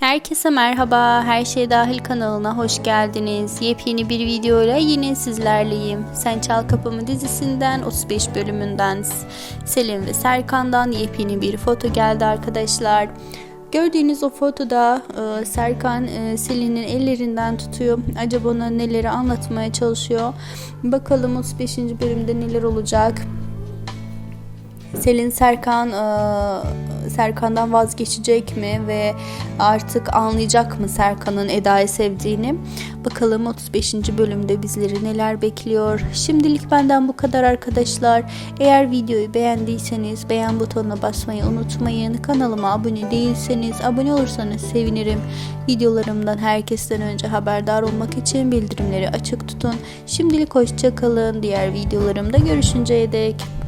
Herkese merhaba, Her Şey Dahil kanalına hoş geldiniz. Yepyeni bir videoyla yine sizlerleyim. Sen Çal Kapımı dizisinden 35 bölümünden Selim ve Serkan'dan yepyeni bir foto geldi arkadaşlar. Gördüğünüz o fotoda e, Serkan e, Selin'in ellerinden tutuyor. Acaba ona neleri anlatmaya çalışıyor. Bakalım 35. bölümde neler olacak. Selin Serkan e, Serkan'dan vazgeçecek mi ve artık anlayacak mı Serkan'ın Eda'yı sevdiğini? Bakalım 35. bölümde bizleri neler bekliyor. Şimdilik benden bu kadar arkadaşlar. Eğer videoyu beğendiyseniz beğen butonuna basmayı unutmayın. Kanalıma abone değilseniz abone olursanız sevinirim. Videolarımdan herkesten önce haberdar olmak için bildirimleri açık tutun. Şimdilik hoşça kalın. Diğer videolarımda görüşünceye dek.